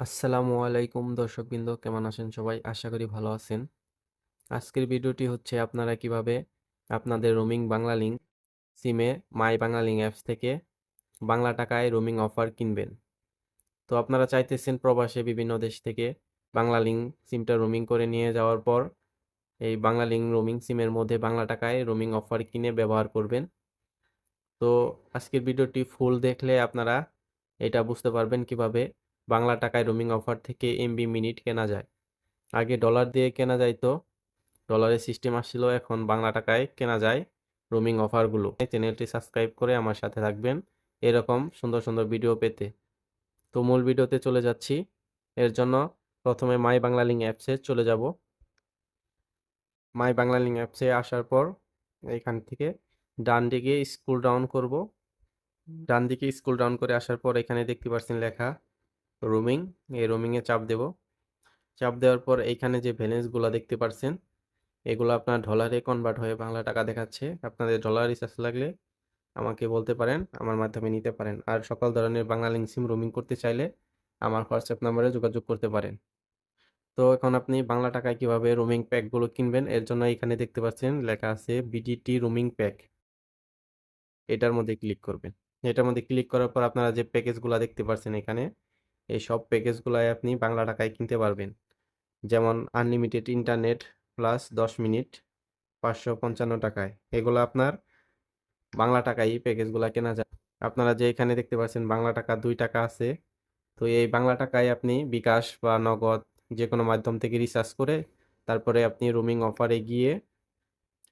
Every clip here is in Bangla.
আসসালামু আলাইকুম দর্শকবৃন্দ, কেমন আছেন সবাই? আশা করি ভালো আছেন। আজকের ভিডিওটি হচ্ছে আপনারা কীভাবে আপনাদের রোমিং বাংলা লিঙ্ক, সিমে মাই বাংলা লিঙ্ক অ্যাপস থেকে বাংলা টাকায় রোমিং অফার কিনবেন। তো আপনারা চাইতেছেন প্রবাসে বিভিন্ন দেশ থেকে বাংলা লিঙ্ক সিমটা রোমিং করে নিয়ে যাওয়ার পর এই বাংলা লিঙ্ক রোমিং সিমের মধ্যে বাংলা টাকায় রোমিং অফার কিনে ব্যবহার করবেন। তো আজকের ভিডিওটি ফুল দেখলে আপনারা এটা বুঝতে পারবেন কীভাবে বাংলা টাকায় রোমিং অফার থেকে এমবি মিনিট কেনা যায়। আগে ডলার দিয়ে কেনা যাইতো। ডলারের সিস্টেম আসছিল, এখন বাংলা টাকায় কেনা যায় রোমিং অফারগুলো চ্যানেলটি সাবস্ক্রাইব করে আমার সাথে থাকবেন। এরকম সুন্দর সুন্দর ভিডিও পেতে। তো মূল ভিডিওতে চলে যাচ্ছি। এর জন্য প্রথমে মাই বাংলা লিঙ্ক অ্যাপসে চলে যাব। মাই বাংলা লিঙ্ক অ্যাপসে আসার পর এখান থেকে ডান দিকে স্কুল ডাউন করব। ডান দিকে স্ক্রল ডাউন করে আসার পর এখানে দেখতে পাচ্ছেন লেখা রোমিং এই রোমিংয়ে চাপ দেব। চাপ দেওয়ার পর এইখানে যে ব্যালেন্সগুলো দেখতে পাচ্ছেন এগুলো আপনার ডলারে কনভার্ট হয়ে বাংলা টাকা দেখাচ্ছে। আপনাদের ডলার রিচার্জ লাগলে আমাকে বলতে পারেন, আমার মাধ্যমে নিতে পারেন। আর সকল ধরনের বাংলা লিঙ্ক সিম রোমিং করতে চাইলে আমার হোয়াটসঅ্যাপ নাম্বারে যোগাযোগ করতে পারেন। তো এখন আপনি বাংলা টাকায় কীভাবে রোমিং প্যাকগুলো কিনবেন, এর জন্য এখানে দেখতে পাচ্ছেন লেখা আছে বিডিটি রোমিং প্যাক এটার মধ্যে ক্লিক করবেন। এটার মধ্যে ক্লিক করার পর আপনারা যে প্যাকেজগুলো দেখতে পাচ্ছেন এখানে এই সব প্যাকেজগুলাই আপনি বাংলা টাকায় কিনতে পারবেন। যেমন আনলিমিটেড ইন্টারনেট প্লাস দশ মিনিট পাঁচশো পঞ্চান্ন টাকায়। এগুলো আপনার বাংলা টাকায় এই প্যাকেজগুলো কেনা যায়। আপনারা যে এখানে দেখতে পাচ্ছেন বাংলা টাকা দুই টাকা আছে। তো এই বাংলা টাকায় আপনি বিকাশ বা নগদ যে কোনো মাধ্যম থেকে রিচার্জ করে তারপরে আপনি রুমিং অফারে গিয়ে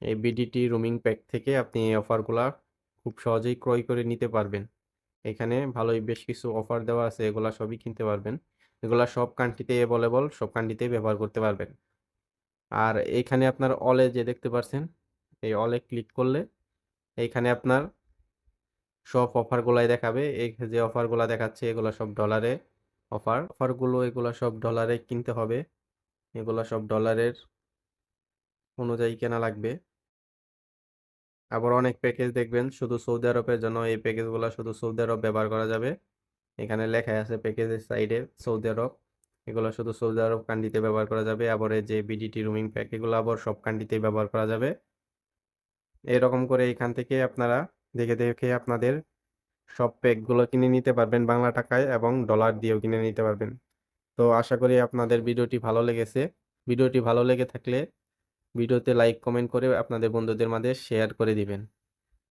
এই বিডিটি রুমিং প্যাক থেকে আপনি এই অফারগুলা খুব সহজেই ক্রয় করে নিতে পারবেন। এখানে ভালোই বেশ কিছু অফার দেওয়া আছে, এগুলা সবই কিনতে পারবেন। এগুলা সব কান্ট্রিতে অ্যাভেলেবল সব কান্ট্রিতেই ব্যবহার করতে পারবেন। আর এইখানে আপনার অলে যে দেখতে পাচ্ছেন এই অলে ক্লিক করলে এইখানে আপনার সব অফারগুলাই দেখাবে। এই যে অফারগুলা দেখাচ্ছে, এগুলা সব ডলারে অফার অফারগুলো এগুলা সব ডলারে কিনতে হবে। এগুলা সব ডলারের অনুযায়ী কেনা লাগবে। আবার অনেক প্যাকেজ দেখবেন, শুধু সৌদি আরবের জন্য এই প্যাকেজগুলো শুধু সৌদি আরব ব্যবহার করা যাবে। এখানে লেখা আছে প্যাকেজের সাইডে সৌদি আরব। এগুলো শুধু সৌদি আরব কান্ট্রিতে ব্যবহার করা যাবে, আবার এই যে বিডিটি রুমিং প্যাক এগুলো আবার সব কান্ট্রিতেই ব্যবহার করা যাবে। এরকম করে এখান থেকে আপনারা দেখে দেখে আপনাদের সব প্যাকগুলো কিনে নিতে পারবেন বাংলা টাকায় এবং ডলার দিয়েও কিনে নিতে পারবেন। তো আশা করি আপনাদের ভিডিওটি ভালো লেগেছে। ভিডিওটি ভালো লেগে থাকলে ভিডিওতে লাইক কমেন্ট করে আপনাদের বন্ধুদের মাঝে শেয়ার করে দিবেন।